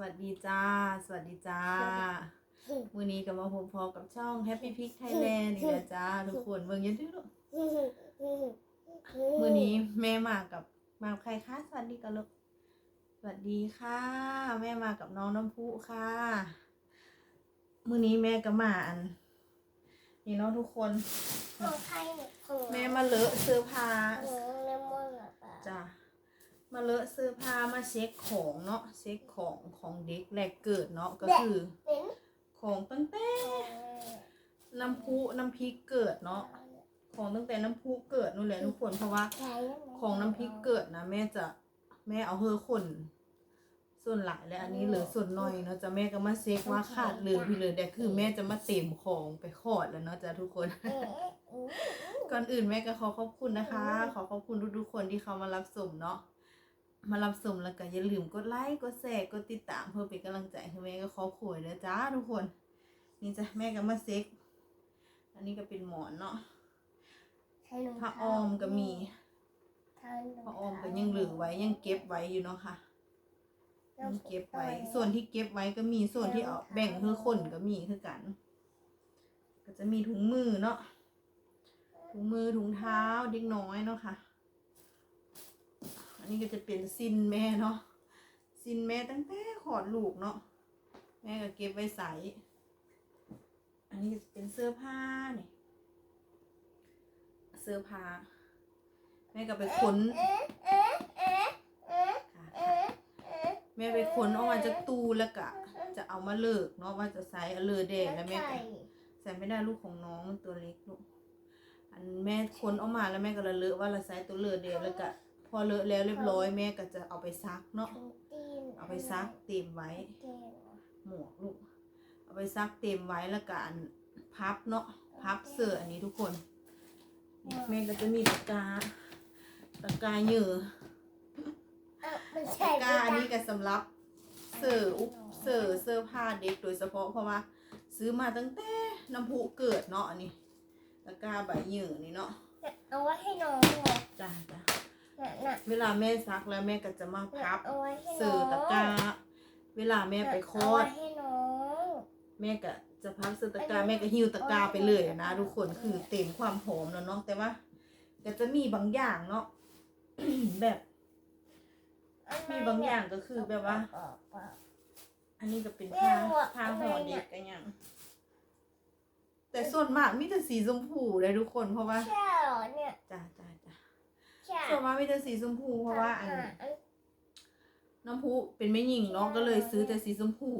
วัสดีจ้า สวัสดีจ้ามือนี้ก็มาพบพอกับช่อง Happy Pick Thailand นี่แหละจ้าทุกคนเบิ่งอยันดื้อลูกมือนี้แม่มากับมากับใครคะสวัสดีกันลูกสวัสดีค่ะ แม่มากับน้องน้ำพุค่ะมือนี้แม่ก็มาอัน นี่เนาะทุกคนของใครเนี่ยของแม่มาเลอะเสื้อผ้าของเลมอนเหรอปะจ้ะ มาเลอะเสื้อผ้ามาเช็คของเนาะเช็คของของเด็กแรกเกิดเนาะก็คือเป็นของตั้งแต่น้ำพุน้ำพริกเกิดเนาะของตั้งแต่น้ำพุเกิดนู่นแหละทุกคนเพราะว่าใครของน้ำพริกเกิดนะแม่จะแม่เอาเฮอคน ส่วนหลายและอันนี้เหลือส่วนน้อยเนาะจะแม่ก็มาเช็คว่าขาดเหลือพี่เหลือแต่คือแม่จะมาเต็มของไปขอดแล้วเนาะจ้ะทุกคนเอ๊ะเอ๊ะก่อนอื่นแม่ก็ขอขอบคุณนะคะ ขอขอบคุณทุกๆคนที่เขามารับชมเนาะ มารับชมแล้วก็อย่าลืมกดไลค์กดแชร์กดติดตามเพื่อเป็นกำลังใจให้แม่ก็ขอบคุณนะจ้าทุกคน นี่จ้ะแม่ก็มาเซ็ก อันนี้ก็เป็นหมอนเนาะใครลงผ้าออมก็มีใครลงผ้าออมก็ยังเหลือไว้ยังเก็บไว้อยู่เนาะค่ะยังเก็บไว้ ส่วนที่เก็บไว้ก็มีส่วนที่เอาแบ่งคือคนก็มีคือกัน ก็จะมีถุงมือเนาะถุงมือถุงเท้าเด็กน้อยเนาะค่ะอั นนี้ก็จะเป็นซินแม่เนาะซินแม่ตั้งแต่ขอดลูกเนาะแม่ก็เก็บไว้ใส่อันนี้เป็นเสื้อผ้าเนี่ยเสื้อผ้าแม่ก็ไปค้นแม่ไปค้นออกมาจากตู้แล้วก็จะเอามาเลิกเนาะว่าจะใส่เอาเลอแดงแล้วแม่ก็ใส่ไม่ได้ลูกของน้องมันตัวเล็กลูกอันแม่ค้นออกมาแล้วแม่ก็ละเลอะว่าละไซส์ตัวเลอะเดียวแล้วก็ พอเลอะแล้วเรียบร้อยแม่ก็จะเอาไปซักเนาะถุงตีนเอาไปซักเต็มไว้เก่งหมวกลูกเอาไปซักเต็มไว้แล้วก็อันพับเนาะพับเสื้ออันนี้ทุกคน แม่ก็จะมีตะกร้าตะกร้าเหยื่อเอะมันตะใช่กร้าอันนี้ก็สำหรับเสื้ออุปเสื้อเสื้อผ้าเด็กโดยเฉพาะเพราะว่า ซื้อมาตั้งแต่น้ำพุเกิดเนาะอันนี้ตะกร้าใบเหยื่อนี่เนาะเอาไว้ให้น้องไงจ้าจ้าน่ะน่ะ เวลาแม่ซักแล้วแม่ก็จะมาพับเอาไว้ให้น้เสื้อองตะกร้า เวลาแม่ไปคลอเอาไว้ดให้น้องแม่ก็จะพับเสื้อตะกร้าแม่ก็หิ้วตะกร้าไปเลยอะนะทุกคนคือเต็มความหอมแล้วเนาะแต่ว่าก็จะมีบางอย่างเนาะแบบมีบางอย่างก็คือแบบว่า อันนี้ก็เป็นผ้าผ้าห่อเด็กกันอย่าง แต่ส่วนมากมีแต่สีชมพูเลยทุกคนเพราะว่าใช่เหรอเนี่ยจ้าจ้าจ้าใช่ ส่วนมากมีแต่สีชมพูเพราะว่าอันน้ำพุเป็นไม่หญิงเนาะก็เลยซื้อแต่สีชมพู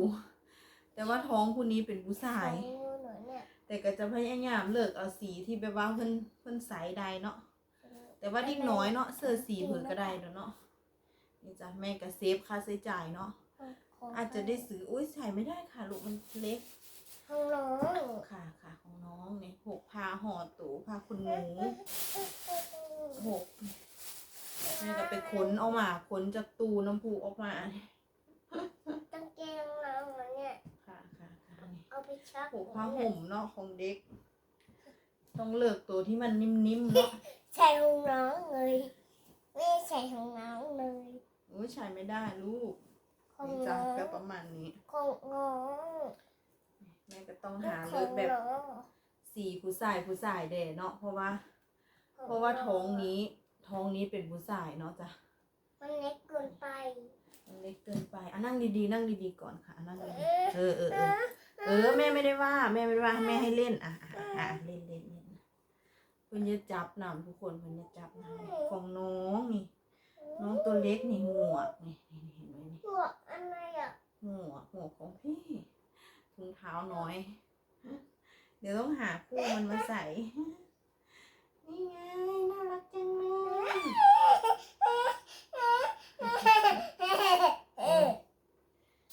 แต่ว่าท้องผู้นี้เป็นผู้ชายของหนูเนี่ยแต่ก็จะพยายามเลิกเอาสีที่แบบว่าเพิ่นเพิ่นใสใดเนาะแต่ว่าเด็กน้อยเนาะเสื้อสีเพิ่นก็ได้เนาะนี่จ้ะแม่ก็เซฟค่าใช้จ่ายเนาะของอาจจะได้ซื้ออุ้ยใส่ไม่ได้ค่ะลูกมันเล็กของน้องค่ะค่ะของน้องเนี่ยหกพาห่อตูพาคุณหนูหก แม่ก็ไปค้นเอามาค้นจากตู้น้ำพุออกมากางเกงน้องเหรอเนี่ย ค่ะค่ะค่ะนี่เอาไปชักผูกผ้าห่มเนาะของเด็ก ต้องเลือกตัวที่มันนิ่มๆเนาะใส่ของน้องเลยไม่ใส่ของน้องเลยอุ้ยใช้ไม่ได้ลูกของนี่น้จ้ะองก็ประมาณนี้ ของน้องแม่ก็ต้องหาขเลือองกแบบน้องสีผู้ชายผู้ชายเด่เนาะเพราะว่า เพราะว่าท้องนี้ ท้องนี้เป็นผู้ชายเนาะจ้ะมันเล็กเกินไป มันเล็กเกินไปอะนั่งดีๆ นั่งดีๆก่อนค่ะอะนั่งดีเอ๊ะๆเออเออเออเออแม่ไม่ได้ว่า แม่ไม่ได้ว่าแม่ให้เล่นอะอะอะเล่นเล่นเล่นเพิ่นจะจับนำทุกคนเพิ่นจะจับนำของน้องนี่ น้องตัวเล็กนี่หมวกนี่นี่เห็นไหมนี่หมวกอะไรอะหมวกหมวกของพี่ถุงเท้าน้อย เดี๋ยวต้องหาคู่มันมาใส่ นี่ไงน่ารักจังเลย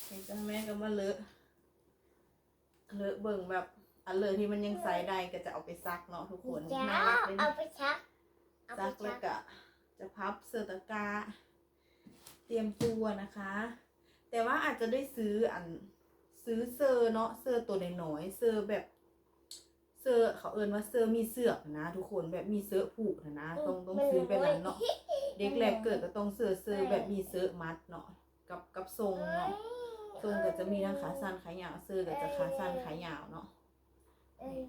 เห็นจังแม่ก็มาเลอะเลอะเบิ่งแบบอันเลอะที่มันยังใส่ได้ก็จะเอาไปซักเนาะทุกคนจ้าน่ารักเลยเอานะไปชักเอาไปซักชัแล้วก ก็จะพับเสื้อตะกร้าเตรียมตัวนะคะ แต่ว่าอาจจะได้ซื้ออันซื้อเซอร์เนาะเซอร์ตัวน้อยๆเซอร์แบบ เซอร์เขาเอินว่าเซอร์มีเสือกนะ ทุกคนแบบมีเสื้อผูกนะต้องต้องซื้อแบบนั้นเนาะเด็กแรกเกิดก็ต้องเสื้อเซอร์แบบมีเสื้อมัดเนาะกับกับทรงเนาะเคทรงก็จะมีทั้งขาสั้นขายาวเสื้อก็จะขาสั้นขายาวเนาะเอ้ย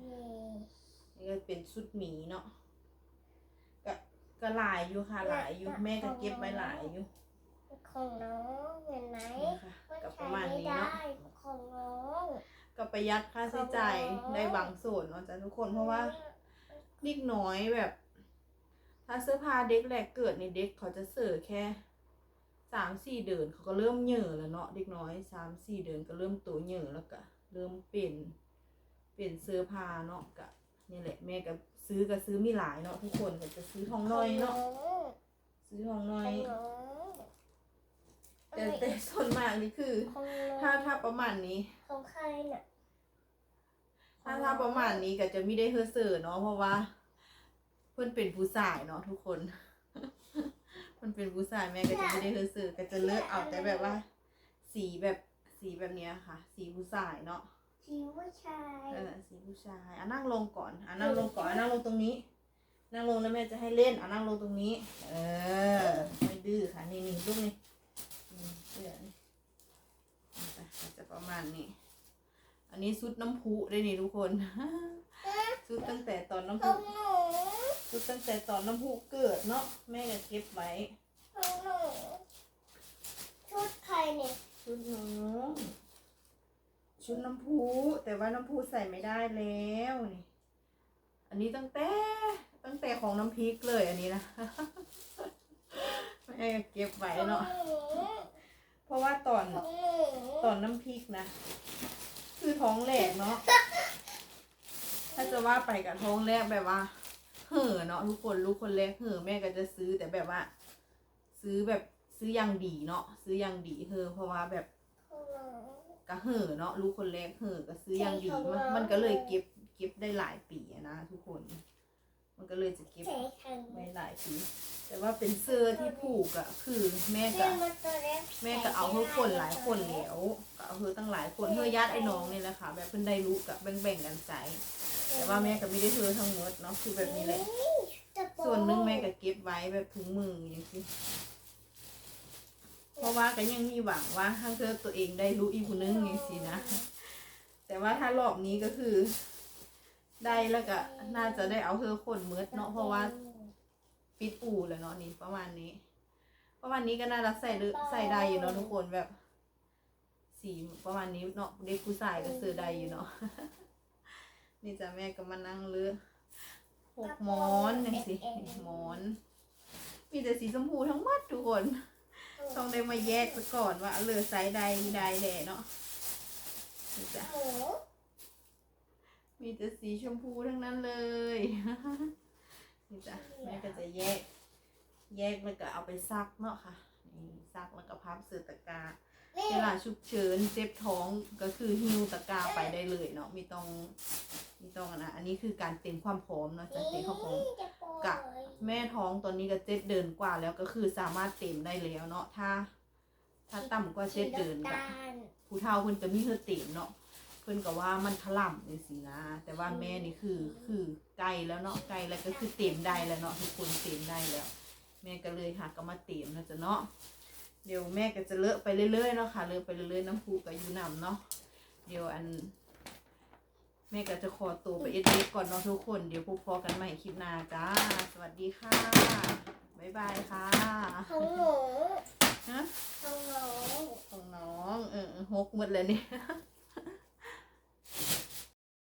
นี่ก็เป็นชุดหมีเนาะก็ก็หลายอยู่ค่ะหลายอยู่แม่ก็เก็บไว้หลายอยู่ของน้องเห็นไหมนี่ค่ะมันก็ปใช้ระมาณไม่นี้ได้เนาะของน้อง ก็ประหยัดค่าใช้จ่ายได้บางส่วนเนาะจ้ะทุกคนเพราะว่าเด็กน้อยแบบ ถ้าเสื้อผ้าเด็กแรกเกิดในเด็กเขาจะเสิร์ฟแค่สามสี่เดือนเขาก็เริ่มเหย่อแล้วเนาะเด็กน้อยสามสี่เดือนก็เริ่มโตเหย่อแล้วก็เริ่มเปลี่ยนเปลี่ยนเสื้อผ้าเนาะก็นี่แหละแม่ก็ซื้อก็ซื้อมีหลายเนาะทุกคนก็จะซื้อทองน้อยเนาะซื้อทองน้ขออยงน้อง แต่แต่ส่วนมากนี่คือของน้องถ้าถ้าประมาณนี้ ของใครน่ะถ้าถ้าประมาณนี้ก็จะไม่ได้เฮอเซอร์เนาะเพราะว่า เพื่อนเป็นผู้ชายเนาะทุกคนเพื่อนเป็นผู้ชายแม่ก็จะไม่ได้เฮอเซอร์ก็จะเลือกเอาแต่แบบว่า สีแบบสีแบบเนี้ยค่ะ สีผู้ชายเนาะจิ๋วผู้ชายเออสีผู้ชายอะนั่งลงก่อนอะนั่งลงก่อนอะนั่งลงตรงนี้ นั่งลงแล้วแม่จะให้เล่นอะนั่งลงตรงนี้ เออไม่ดื้อค่ะนี่นี่ลูกนี่นี่เสื้อนี่นี่จ้ะก็จะ ประมาณนี้ อันนี้ซุดน้ำพุได้นี่ทุกคน ซุดตั้งแต่ตอนน้ำขพุองหนูซุดตั้งแต่ตอนน้ำพุเกิดเนาะแม่ก็เก็บไว้ของหนูชุดใครเนี่ยชุดน้องชุดน้ำพุแต่ว่าน้ำพุใส่ไม่ได้แล้วนี่ อันนี้ตั้งแต่ตั้งแต่ของน้ำพริกเลยอันนี้นะแม่ก็เก็บไว้ของเนาะหนู เพราะว่าตอนของหนูตอนน้ำพริกนะ คือท้องแหลกเนาะ ถ้าจะว่าไปกับท้องแรกแบบว่า เห่อะเนาะทุกคนลูกคนแรกเห่อะแม่ก็จะซื้อแต่แบบว่า ซื้อแบบซื้ออย่างดีเนาะซื้ออย่างดีเห่อะเพราะว่าแบบของหนูกะเห่อะเนาะลูกคนแรกเห่อะก็ซื้ออย่างดีมันมันก็เลยเก็บเก็บได้หลายปีอะนะทุกคน มันก็เลยจะเก็บใส่ขันไว้หลายปีแต่ว่าเป็นเสื้อที่ผูกอะคือแม่เสื้ก็อมาตัวเล็กแม่ก็เอาเพื่อคนหลายคนแล้วก็เอาเพื่อตั้งหลายคนเพื่อญาติไอ้น้องนี่แหละค่ะแบบเพิ่นได้รู้กับแบ่งๆกันใช้แต่ว่าแม่ก็ไม่ได้เธอทั้งหมดเนาะคือแบบนี้แหละส่วนหนึงแม่ก็เก็บไว้แบบถุงมืออย่างนี้เพราะว่าก็ยังมีหวังว่าทั้งเธอตัวเองได้รู้อีกคนนึงอย่างสินะ แต่ว่าถ้ารอบนี้ก็คือ ได้แล้วก็น่าจะได้เอาเธอคนเมืดเนาะเพราะว่าปิดอู่แล้วเนาะนี่ประมาณนี้ ประมาณนี้ก็น่ารักใส่เด้อใส่ได้อยู่เนาะทุกคนแบบ สีประมาณนี้เนาะเด็กผู้ชายก็ซื้อได้อยู่เนาะนี่จ้ะแม่ก็มานั่งเลือกหกหมอนนี่สิหมอน มีแต่สีชมพูทั้งหมดทุกคน ต้องได้มาแยกซะก่อนว่าเลือกไซส์ใดใดแดเนาะนี่จ้ะห มีแต่สีชมพูทั้งนั้นเลยนี่จ้ะแม่ก็จะแยก แยกแล้วก็เอาไปซักเนาะค่ะนี่ซักแล้วก็พับเสื้อตะก้าเวลาฉุกเฉินเจ็บท้องก็คือหิ้วตะก้าไปได้เลยเนาะไม่ต้องไม่ต้องนะอันนี้คือการเตรียมความพร้อมเนาะจะเตรียมความพร้อมจะปล่อยกะแม่ท้องตอนนี้ก็เจ็ดเดือนกว่าแล้วก็คือสามารถเต็มได้แล้วเนาะถ้า ถ้าต่ำกว่าเจ็ดเดือนก็น้ำตาลผู้เฒ่าเพิ่นจะมีเธอเต็มเนาะ เพิ่นก็ว่ามันถล่ำนี่สินะ แต่ว่าแม่นี่คือคือไกลแล้วเนาะไกลแล้วก็คือเต็มได้แล้วเนาะทุกคนเต็มได้แล้ว แม่ก็เลยหาก็มาเต็มนะจ๊ะเนาะเดี๋ยวแม่ก็จะเลอะไปเรื่อยๆเนาะค่ะเลอะไปเรื่อยๆน้ำพุก็อยู่นำเนาะเดี๋ยวอัน แม่ก็จะขอตัวไปเอ็ดเอ็ดก่อนเนาะทุกคน เดี๋ยวพบพอกันใหม่คลิปหน้าจ้า สวัสดีค่ะบ๊ายบายค่ะของหนูฮะของหนูของน้องเออหกหมดเลยเนี่ย